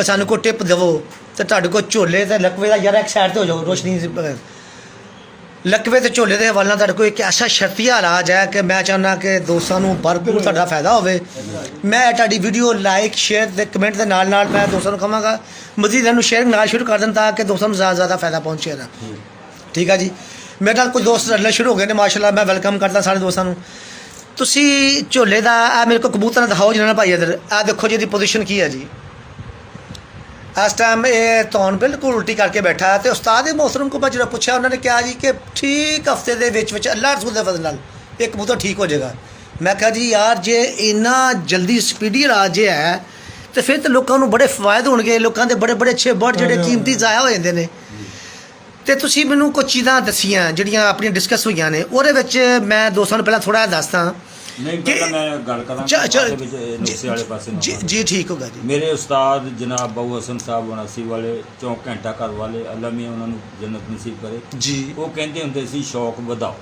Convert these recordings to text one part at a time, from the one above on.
ਕਿ ਸਾਨੂੰ ਕੋਈ ਟਿਪ ਦੇਵੋ ਤੇ ਤੁਹਾਡੇ ਕੋਲ ਝੋਲੇ ਤੇ ਲਕਵੇ ਦਾ ਯਾਰ ਇੱਕ ਸਾਈਡ ਤੇ ਹੋ ਜਾਓ ਰੋਸ਼ਨੀ। ਲਕਵੇ ਤੇ ਝੋਲੇ ਦੇ ਹਵਾਲੇ ਨਾਲ ਤੁਹਾਡੇ ਕੋਲ ਇੱਕ ਐਸਾ ਸ਼ਰਤੀਆ ਇਲਾਜ ਹੈ ਕਿ ਮੈਂ ਚਾਹੁੰਦਾ ਕਿ ਦੋਸਤਾਂ ਨੂੰ ਭਰਪੂਰ ਤੁਹਾਡਾ ਫਾਇਦਾ ਹੋਵੇ। ਮੈਂ ਤੁਹਾਡੀ ਵੀਡੀਓ ਲਾਈਕ ਸ਼ੇਅਰ ਤੇ ਕਮੈਂਟ ਦੇ ਨਾਲ ਨਾਲ ਮੈਂ ਦੋਸਤਾਂ ਨੂੰ ਕਹਾਂਗਾ ਮਜ਼ੀਦ ਇਹਨੂੰ ਸ਼ੇਅਰ ਨਾਲ ਸ਼ੁਰੂ ਕਰ ਦੇਣ ਤਾਂ ਕਿ ਦੋਸਤਾਂ ਨੂੰ ਜ਼ਿਆਦਾ ਜ਼ਿਆਦਾ ਫਾਇਦਾ ਪਹੁੰਚੇ ਨਾ ਠੀਕ ਆ ਜੀ? ਮੇਰੇ ਨਾਲ ਕੁਝ ਦੋਸਤ ਰਲਣੇ ਸ਼ੁਰੂ ਹੋ ਗਏ ਨੇ ਮਾਸ਼ਾਅੱਲਾ ਮੈਂ ਵੈਲਕਮ ਕਰਦਾ ਸਾਰੇ ਦੋਸਤਾਂ ਨੂੰ। ਤੁਸੀਂ ਝੋਲੇ ਦਾ ਆ ਮੇਰੇ ਕੋਲ ਕਬੂਤਰ ਦਿਖਾਓ ਜਿਹਨਾਂ ਭਾਈ ਇਧਰ। ਆ ਦੇਖੋ ਜੀ ਇਹਦੀ ਪੋਜੀਸ਼ਨ ਕੀ ਹੈ ਜੀ। ਇਸ ਟਾਈਮ ਇਹ ਤੌਣ ਬਿਲਕੁਲ ਉਲਟੀ ਕਰਕੇ ਬੈਠਾ ਹੈ ਤੇ ਉਸਤਾਦ ਦੇ ਮੋਹਤਰਮ ਕੋ ਮੈਂ ਜਿਹੜਾ ਪੁੱਛਿਆ ਉਹਨਾਂ ਨੇ ਕਿਹਾ ਜੀ ਕਿ ਠੀਕ ਹਫ਼ਤੇ ਦੇ ਵਿੱਚ ਵਿੱਚ ਅੱਲਾਹ ਰਸੂਲ ਦੇ ਫਜ਼ਲ ਨਾਲ ਇਹ ਕਬੂਤਰ ਠੀਕ ਹੋ ਜਾਏਗਾ। ਮੈਂ ਕਿਹਾ ਜੀ ਯਾਰ ਜੇ ਇੰਨਾ ਜਲਦੀ ਸਪੀਡੀ ਇਲਾਜ ਜੇ ਹੈ ਤੇ ਫਿਰ ਤਾਂ ਲੋਕਾਂ ਨੂੰ ਬੜੇ ਫਾਇਦੇ ਹੋਣਗੇ ਲੋਕਾਂ ਦੇ ਬੜੇ ਬੜੇ ਅੱਛੇ ਬਰਡ ਜਿਹੜੇ ਕੀਮਤੀ ਜ਼ਾਇਆ ਹੋ ਜਾਂਦੇ ਨੇ। ਤੇ ਤੁਸੀਂ ਮੈਨੂੰ ਕੁਝ ਚੀਜ਼ਾਂ ਦੱਸੀਆਂ ਜਿਹੜੀਆਂ ਆਪਣੀਆਂ ਡਿਸਕਸ ਹੋਈਆਂ ਨੇ ਉਹਦੇ ਵਿੱਚ ਮੈਂ ਦੋਸਤਾਂ ਨੂੰ ਪਹਿਲਾਂ ਥੋੜਾ ਦੱਸਦਾ। ਨਹੀਂ ਕਿ- ਮੈਂ ਗੱਲ ਕਰਾਂ ਚ- ਚ- ਦੇ ਵਿੱਚ ਇਹ ਨੁਕਸੇ ਵਾਲੇ ਪਾਸੇ ਨੂੰ ਜੀ ਆਵਾਂ। ਜੀ ਠੀਕ ਹੋਗਾ ਜੀ। ਮੇਰੇ ਉਸਤਾਦ ਜਨਾਬ ਬਾਬੂ ਹਸਨ ਸਾਹਿਬ ਵਨਾਸੀ ਵਾਲੇ ਚੌਂਕ ਘੰਟਾ ਘਰ ਵਾਲੇ ਅੱਲਾ ਮੀਆਂ ਉਹਨਾਂ ਨੂੰ ਜੰਨਤ ਨਸੀਬ ਕਰੇ। ਜੀ। ਉਹ ਕਹਿੰਦੇ ਹੁੰਦੇ ਸੀ ਸ਼ੌਕ ਵਧਾਓ।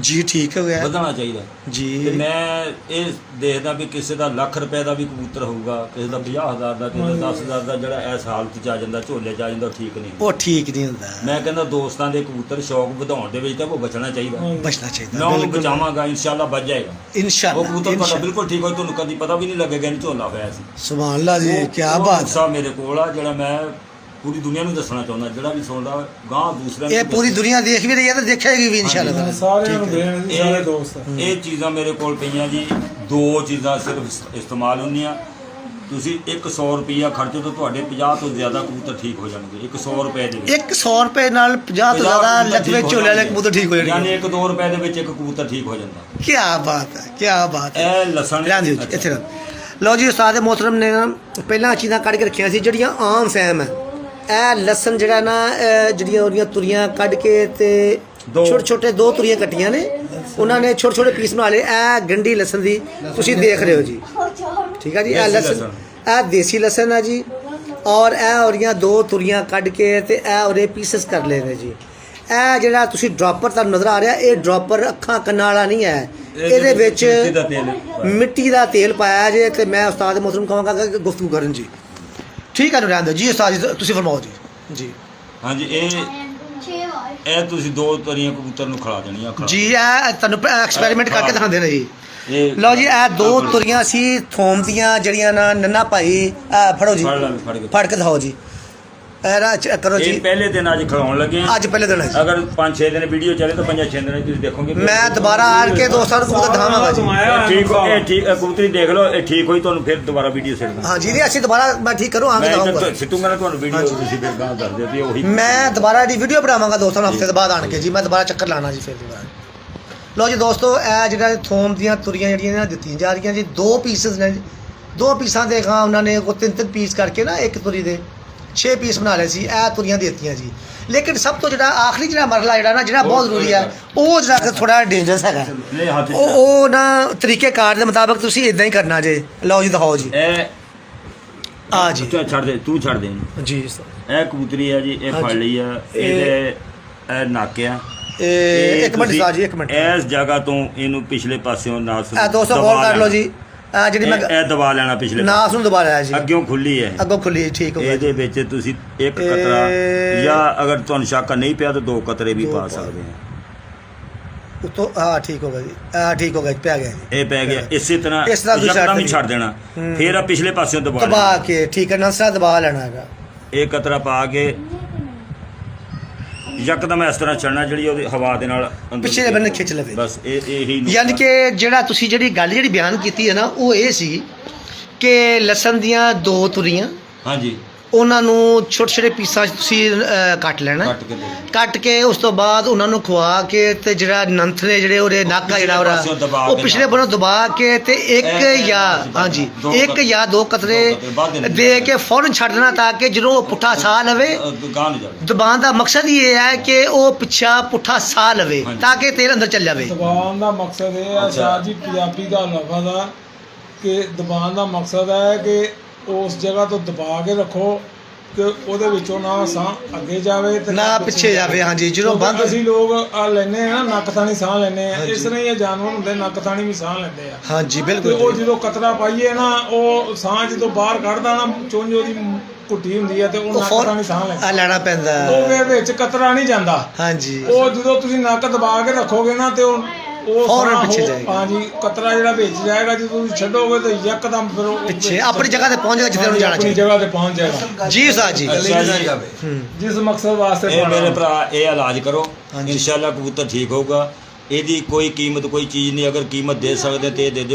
ਜੀ ਠੀਕ ਹੋ ਗਿਆ। ਵਧਾਉਣਾ ਚਾਹੀਦਾ। ਤੇ ਜੀ ਮੈਂ ਇਹ ਦੇਖਦਾ ਵੀ ਕਿਸੇ ਦਾ ਲੱਖ ਰੁਪਏ ਦਾ ਵੀ ਕਬੂਤਰ ਹੋਊਗਾ ਕਿਸੇ ਦਾ 50000 ਦਾ ਕਿਸੇ ਦਾ 10000 ਦਾ ਜਿਹੜਾ ਇਸ ਹਾਲਤ 'ਚ ਆ ਜਾਂਦਾ ਝੋਲੇ 'ਚ ਆ ਜਾਂਦਾ ਉਹ ਠੀਕ ਨਹੀਂ ਉਹ ਠੀਕ ਨਹੀਂ ਹੁੰਦਾ। ਮੈਂ ਕਹਿੰਦਾ ਦੋਸਤਾਂ ਦੇ ਕਬੂਤਰ ਸ਼ੌਕ ਵਧਾਉਣ ਦੇ ਵਿੱਚ ਤਾਂ ਉਹ ਬਚਣਾ ਚਾਹੀਦਾ। ਬਚਣਾ ਮੈਂ ਚਾਹੀਦਾ ਉਹਨੂੰ ਬਚਾਵਾਂਗਾ ਇਨਸ਼ਾਅੱਲਾ ਬਚ ਜਾਏਗਾ। ਉਹ ਇਨਸ਼ਾਅੱਲਾ ਕਬੂਤਰ ਤੁਹਾਡਾ ਇਨਸ਼ਾਅੱਲਾ। ਬਿਲਕੁਲ ਠੀਕ ਹੋਈ ਤੁਹਾਨੂੰ ਕਦੀ ਪਤਾ ਵੀ ਨਹੀਂ ਲੱਗੇਗਾ ਕਿ ਝੋਲਾ ਹੋਇਆ ਸੀ। ਸੁਭਾਨ ਅੱਲਾਹ ਜੀ ਕੀ ਉਹ ਬਾਤ। ਹਿੱਸਾ ਮੇਰੇ ਕੋਲ ਆ ਜਿਹੜਾ ਮੈਂ ਪੂਰੀ ਦੁਨੀਆ ਨੂੰ ਦੱਸਣਾ ਚਾਹੁੰਦਾ ਜਿਹੜਾ ਵੀ ਸੁਣਦਾ ਗਾਂ ਦੂਸਰਿਆਂ ਇਹ ਪੂਰੀ ਦੁਨੀਆ ਦੇਖ ਵੀ ਰਹੀ ਹੈ ਤੇ ਦੇਖੇਗੀ ਵੀ ਇਨਸ਼ਾਅੱਲਾ। ਸਾਰਿਆਂ ਨੂੰ ਦੇਣ ਜੀ ਸਾਰੇ ਦੋਸਤ ਇਹ ਚੀਜ਼ਾਂ ਮੇਰੇ ਕੋਲ ਪਈਆਂ ਜੀ। ਦੋ ਚੀਜ਼ਾਂ ਸਿਰਫ ਇਸ- ਇਸਤੇਮਾਲ ਹੁੰਦੀਆਂ। ਤੁਸੀਂ 100 ਰੁਪਈਆ ਖਰਚੋ ਤਾਂ ਤੁਹਾਡੇ 50 ਤੋਂ ਜ਼ਿਆਦਾ ਕਬੂਤਰ ਠੀਕ ਹੋ ਜਾਣਗੇ। 100 ਰੁਪਏ ਦੇ ਵਿੱਚ। 100 ਰੁਪਏ ਨਾਲ 50 ਤੋਂ ਜ਼ਿਆਦਾ ਲਕਵੇ ਝੋਲੇ ਵਾਲੇ। ਕਬੂਤਰ ਠੀਕ ਹੋ ਯਾਨੀ ਜਾਣਗੇ 1-2 ਰੁਪਏ ਦੇ ਵਿੱਚ ਇੱਕ ਕਬੂਤਰ ਠੀਕ ਹੋ ਜਾਂਦਾ। ਕੀ ਬਾਤ ਹੈ ਕੀ ਬਾਤ ਹੈ। ਇਹ ਲਸਣ ਜੀ, ਇੱਥੇ ਲਓ ਜੀ ਉਸਤਾਦ ਮੋਹਤਰਮ ਨੇ ਨਾ ਪਹਿਲਾਂ ਚੀਜ਼ਾਂ ਕੱਢ ਕੇ ਰੱਖੀਆਂ ਸੀ ਜਿਹੜੀਆਂ ਆਮ ਫਹਿਮ ਹੈ। ਇਹ ਲਸਣ ਜਿਹੜਾ ਨਾ ਇਹ ਜਿਹੜੀਆਂ ਉਹਦੀਆਂ ਤੁਰੀਆਂ ਕੱਢ ਕੇ ਤੇ ਦੋ। ਛੋਟੇ ਛੋਟੇ ਦੋ ਤੁਰੀਆਂ ਕੱਟੀਆਂ ਨੇ। ਉਹਨਾਂ ਨੇ ਛੋਟੇ ਛੋਟੇ ਪੀਸ ਬਣਾ ਲਏ। ਇਹ ਗੰਢੀ ਲਸਣ ਦੀ ਤੁਸੀਂ ਦੇਖ ਰਹੇ ਹੋ ਜੀ। ਠੀਕ ਹੈ ਜੀ? ਇਹ ਦੇਸੀ ਲਸਣ। ਲਸਣ। ਇਹ ਦੇਸੀ ਲਸਣ ਹੈ ਜੀ। ਔਰ ਇਹ ਉਹਦੀਆਂ ਦੋ ਤੁਰੀਆਂ ਕੱਢ ਕੇ ਤੇ ਇਹ ਉਹਦੇ ਪੀਸਸ ਕਰ ਲਏ ਨੇ ਜੀ। ਇਹ ਜਿਹੜਾ ਤੁਸੀਂ ਡ੍ਰੌਪਰ ਤੁਹਾਨੂੰ ਨਜ਼ਰ ਆ ਰਿਹਾ ਇਹ ਡ੍ਰੌਪਰ ਅੱਖਾਂ ਕੰਨਾਂ ਵਾਲਾ ਨਹੀਂ ਹੈ। ਇਹਦੇ ਵਿੱਚ ਮਿੱਟੀ ਦਾ ਤੇਲ ਪਾਇਆ। ਮਿੱਟੀ ਦਾ ਤੇਲ ਪਾਇਆ ਜੇ ਤੇ ਮੈਂ ਉਸਤਾਦ ਮੋਹਤਰਮ ਕਹਾਂਗਾ ਕਿ ਗੁਫ਼ਤਗੂ ਕਰਨ ਜੀ। ਠੀਕ ਹੈ ਰਹਿਣ ਦਿਓ ਜੀ ਉਸਤਾਦ ਜੀ ਤੁਸੀਂ ਫਰਮਾਓ ਜੀ। ਜੀ। ਹਾਂਜੀ ਇਹ ਇਹ ਤੁਸੀਂ ਦੋ ਤਰੀਆਂ ਕਬੂਤਰ ਨੂੰ ਖਿਲਾ ਦੇਣੀਆਂ ਖਿਲਾ ਜੀ ਇਹ ਤੁਹਾਨੂੰ ਐਕਸਪੈਰੀਮੈਂਟ ਕਰਕੇ ਦਿਖਾਉਂਦੇ ਨੇ ਜੀ। ਲਓ ਜੀ ਇਹ ਦੋ ਤੁਰੀਆਂ ਸੀ ਥੋਮ ਦੀਆਂ ਜਿਹੜੀਆਂ ਨਾ ਨੰਨਾ ਭਾਈ ਫੜੋ ਜੀ। ਫੜ ਕੇ ਦਿਖਾਓ ਜੀ। ਇਹ ਨਾ ਚ- ਕਰੋ ਇਹ ਜੀ ਪਹਿਲੇ ਦਿਨ ਅੱਜ ਖਿਲਾਉਣ ਲੱਗੇ ਆ। ਅੱਜ ਪਹਿਲੇ ਦਿਨ ਹੈ ਜੀ। ਅਗਰ 5-6 ਦਿਨ ਵੀਡੀਓ ਚੱਲੇ ਤਾਂ 5-6 ਦਿਨ ਤੁਸੀਂ ਦੇਖੋਗੇ ਫਿਰ- ਮੈਂ ਦੁਬਾਰਾ ਆਣ ਕੇ ਦੋਸਤਾਂ ਨੂੰ ਕਬੂਤਰ ਦਿਖਾਵਾਂਗਾ ਜੀ। ਇਹ ਠੀਕ ਇਹ ਠੀਕ ਇਹ ਕਬੂਤਰੀ ਦੇਖ ਲਓ ਇਹ ਠੀਕ ਹੋਈ ਤੁਹਾਨੂੰ ਫਿਰ ਦੁਬਾਰਾ ਵੀਡੀਓ ਸਿੱਟਦਾ ਹਾਂ ਜੀ ਨਹੀਂ ਅਸੀਂ ਦੁਬਾਰਾ ਮੈਂ ਠੀਕ ਕਰੂੰ ਆ ਕੇ ਮੈਂ ਤੋਂ ਸਿੱਟੂਗਾ ਨਾ ਤੁਹਾਨੂੰ ਵੀਡੀਓ ਤੁਸੀਂ ਫਿਰ ਗਾਂ ਦੱਸ ਦਿਓ ਵੀ ਉਹੀ ਮੈਂ ਦੁਬਾਰਾ ਦੀ ਵੀਡੀਓ ਬਣਾਵਾਂਗਾ ਦੋਸਤਾਂ ਨੂੰ ਹਫ਼ਤੇ ਤੋਂ ਬਾਅਦ ਆਣ ਕੇ ਜੀ ਮੈਂ ਦੁਬਾਰਾ ਚੱਕਰ ਲਾਣਾ ਜੀ ਫਿਰ ਦੁਬਾਰਾ। ਲਓ ਜੀ ਦੋਸਤੋ ਇਹ ਜਿਹੜਾ ਥੋਮ ਦੀਆਂ ਤੁਰੀਆਂ ਜਿਹੜੀਆਂ ਨੇ ਦਿੱਤੀਆਂ ਜਾ ਰਹੀਆਂ ਜੀ ਦੋ ਪੀਸਸ ਨੇ ਜੀ। ਦੋ ਪੀਸਾਂ ਦੇ ਖਾਂ ਉਹਨਾਂ ਨੇ ਉਹ ਤਿੰਨ ਤਿੰਨ ਪੀਸ ਕਰਕੇ ਨਾ ਇੱਕ ਤੁਰੀ ਦੇ। 6 ਪੀਸ ਬਣਾ ਲਏ ਸੀ ਇਹ ਤੁਰੀਆਂ ਦਿੱਤੀਆਂ ਜੀ। ਲੇਕਿਨ ਸਭ ਤੋਂ ਜਿਹੜਾ ਆਖਰੀ ਜਿਹੜਾ ਮਰਹਲਾ ਜਿਹੜਾ ਨਾ ਜਿਹੜਾ ਬਹੁਤ ਜ਼ਰੂਰੀ ਹੈ ਉਹ ਜਿਹੜਾ ਥੋੜਾ ਡੇਂਜਰਸ ਹੈਗਾ। ਉਹ ਉਹ ਨਾ ਤਰੀਕੇ ਕਾਰ ਦੇ ਮੁਤਾਬਕ ਤੁਸੀਂ ਇਦਾਂ ਹੀ ਕਰਨਾ ਜੇ। ਲਓ ਜੀ ਦਿਖਾਓ ਜੀ। ਇਹ ਆ ਜੀ। ਚੱਲ ਛੱਡ ਦੇ ਤੂੰ ਛੱਡ ਦੇ। ਜੀ ਇਹ ਕਬੂਤਰੀ ਆ ਜੀ ਇਹ ਫੜ। ਲਈ ਆ। ਇਹਦੇ ਇਹ ਨਾਕਿਆ ਇਹ ਇੱਕ ਮਿੰਟ ਸਾਹ ਜੀ ਇੱਕ ਮਿੰਟ। ਇਸ ਜਗ੍ਹਾ ਤੋਂ ਇਹਨੂੰ ਪਿਛਲੇ ਪਾਸਿਓਂ ਨਾਸ ਆ ਦੋਸਤੋ ਦਬਾ ਗੌਰ ਕਰ ਲਓ। ਜੀ। ਆ ਜਿਹੜੀ ਮੈਂ ਇਹ ਦਬਾ ਲੈਣਾ ਪਿਛਲੇ ਨਾਸ ਨੂੰ ਦਬਾ ਲਿਆ ਜੀ। ਅੱਗਿਓਂ ਖੁੱਲੀ ਹੈ। ਅੱਗੋਂ ਖੁੱਲੀ ਹੈ, ਠੀਕ ਹੋ ਗਿਆ ਇਹਦੇ ਵਿੱਚ ਤੁਸੀਂ ਇੱਕ ਕਤਰਾ ਜਾਂ ਅਗਰ ਤੁਹਾਨੂੰ ਸ਼ੱਕ ਨਹੀਂ ਪਿਆ ਤਾਂ ਦੋ ਕਤਰੇ ਵੀ ਪਾ ਪਾ। ਸਕਦੇ ਆ ਉਤੋਂ ਹਾਂ ਠੀਕ ਹੋ ਗਿਆ ਜੀ। ਆ ਠੀਕ ਹੋ ਗਿਆ ਪਿਆ ਗਿਆ ਇਹ ਪੈ ਗਿਆ। ਇਸੇ ਤਰ੍ਹਾਂ ਇਸ ਤਰ੍ਹਾਂ ਯਕਦਮ ਛੱਡ ਹੀ ਛੱਡ ਦੇਣਾ। ਹੂੰ। ਫਿਰ ਆ ਪਿਛਲੇ ਪਾਸਿਓਂ ਦਬਾ ਦਬਾ ਕੇ ਠੀਕ ਹੈ ਨਸਰਾ ਦਬਾ ਲੈਣਾ ਹੈਗਾ। ਇਹ ਕਤਰਾ ਪਾ ਕੇ ਯਕਦਮ ਇਸ ਤਰ੍ਹਾਂ ਛੱਡਣਾ ਜਿਹੜੀ ਉਹਦੀ ਹਵਾ ਦੇ ਨਾਲ ਅੰਦਰ ਪਿਛਲੇ ਬੰਨੇ ਖਿੱਚ ਲਵੇ। ਬਸ ਇਹ ਇਹੀ ਨੁਕਤਾ। ਯਾਨੀ ਕਿ ਜਿਹੜਾ ਤੁਸੀਂ ਜਿਹੜੀ ਗੱਲ ਜਿਹੜੀ ਬਿਆਨ ਕੀਤੀ ਹੈ ਨਾ ਉਹ ਇਹ ਸੀ ਕਿ ਲਸਣ ਦੀਆਂ ਦੋ ਤੁਰੀਆਂ ਹਾਂਜੀ ਉਹਨਾਂ ਨੂੰ ਛੋਟੇ ਛੋਟੇ ਪੀਸਾਂ 'ਚ ਤੁਸੀਂ ਕੱਟ ਲੈਣਾ ਕੱਟ ਕੇ ਦੇ ਕੱਟ ਕੇ ਉਸ ਤੋਂ ਬਾਅਦ ਉਹਨਾਂ ਨੂੰ ਖਵਾ ਕੇ ਤੇ ਜਿਹੜਾ ਨੰਥਰੇ ਜਿਹੜੇ ਉਹਦੇ ਨਾਕਾ ਜਿਹੜਾ ਪਾਸਿਓਂ ਦਬਾ ਉਹਦਾ ਉਹ ਕੇ ਪਿਛਲੇ। ਬੰਨੋਂ ਦਬਾ ਕੇ ਤੇ ਇੱਕ ਜਾਂ ਪਾਸੇ। ਹਾਂਜੀ ਦੋ ਇੱਕ ਕਤਰੇ- ਜਾਂ ਦੋ ਕਤਰੇ ਦੋ ਕਤਰੇ ਵੱਧ ਨਹੀਂ। ਦੇ ਕੇ ਫੌਰਨ ਛੱਡ ਦੇਣਾ ਤਾਂ ਕਿ ਜਦੋਂ ਉਹ ਪੁੱਠਾ ਸਾਹ ਲਵੇ ਜਾਵੇ ਦਬਾਨ ਦਾ ਮਕਸਦ ਹੀ ਇਹ ਹੈ ਕਿ ਉਹ ਪਿੱਛਾ ਪੁੱਠਾ ਸਾਹ ਲਵੇ ਹਾਂਜੀ। ਤਾਂ ਕਿ ਤੇਲ ਅੰਦਰ ਚੱਲ ਜਾਵੇ ਦਬਾਨ ਦਾ ਮਕਸਦ ਇਹ ਹੈ ਅੱਛਾ। ਸ਼ਾਹ ਜੀ ਪੰਜਾਬੀ ਦਾ ਲਫ਼ਜ਼ ਆ ਕਿ ਦਬਾਨ ਦਾ ਮਕਸਦ ਹੈ ਕਿ ਉਸ ਜਗ੍ਹਾ ਤੋਂ ਦਬਾ ਕੇ ਰੱਖੋ ਕਿ ਉਹਦੇ ਵਿੱਚੋਂ ਨਾ ਸਾਹ ਅੱਗੇ ਜਾਵੇ ਤੇ ਨਾ ਪਿੱਛੇ ਜਾਵੇ। ਹਾਂਜੀ ਜਦੋਂ ਬੰਦ ਅਸੀਂ ਲੋਕ ਆ ਲੈਨੇ ਆ ਨੱਕ ਥਾਣੀ ਸਾਹ ਲੈਨੇ ਆ ਇਸ ਤਰ੍ਹਾਂ ਹੀ ਇਹ ਜਾਨਵਰ ਹੁੰਦੇ ਨੱਕ ਥਾਣੀ ਵੀ ਸਾਹ ਲੈਂਦੇ ਆ। ਹਾਂਜੀ ਤੇ ਉਹ ਬਿਲਕੁਲ ਜਦੋਂ ਕਤਰਾ ਪਾਈਏ ਨਾ ਉਹ ਸਾਹ ਜਦੋਂ ਬਾਹਰ ਕੱਢਦਾ ਨਾ ਚੁੰਝ ਉਹਦੀ ਘੁੱਟੀ ਹੁੰਦੀ ਹੈ ਤੇ ਉਹ ਉਹ ਨੱਕ ਥਾਣੀ ਸਾਹ ਲੈਂਦਾ। ਆ ਲੈਣਾ ਪੈਂਦਾ। ਉਹਦੇ ਵਿੱਚ ਕਤਰਾ ਨਹੀਂ ਜਾਂਦਾ। ਹਾਂਜੀ। ਉਹ ਜਦੋਂ ਤੁਸੀਂ ਨੱਕ ਦਬਾ ਕੇ ਰੱਖੋਗੇ ਨਾ ਤੇ ਉਹ ਉਹ ਫੌਰਨ ਪਿੱਛੇ ਹੋ- ਜਾਏਗਾ। ਹਾਂਜੀ ਕਤਰਾ ਜਿਹੜਾ ਵਿੱਚ ਜਾਏਗਾ ਜਦੋਂ ਤੁਸੀਂ ਛੱਡੋਗੇ ਤਾਂ ਯਕਦਮ ਫਿਰ ਉਹ ਪਿੱਛੇ ਆਪਣੀ ਜਗ੍ਹਾ ਤੇ ਪਹੁੰਚ ਜਾਏਗਾ ਜਿੱਥੇ ਉਹਨੂੰ ਜਾਣਾ ਆਪਣੀ ਚਾਹੀਦਾ। ਜਗ੍ਹਾ ਤੇ ਪਹੁੰਚ ਜਾਏਗਾ। ਜੀ ਸਾਹਿਬ ਜੀ। ਅੱਛਾ ਜੀ। ਹੂੰ। ਜਿਸ ਮਕਸਦ ਵਾਸਤੇ ਇਹ ਪਾਉਣਾ। ਮੇਰੇ ਭਰਾ ਇਹ ਇਲਾਜ ਕਰੋ। ਹਾਂਜੀ। ਇਨਸ਼ਾਅੱਲਾ ਕਬੂਤਰ ਠੀਕ ਹੋਊਗਾ। ਇਹਦੀ ਕੋਈ ਕੀਮਤ ਕੋਈ ਚੀਜ਼ ਨਹੀਂ ਅਗਰ ਕੀਮਤ ਦੇ ਸਕਦੇ ਤੇ ਇਹ ਦੇ ਦਿਓ।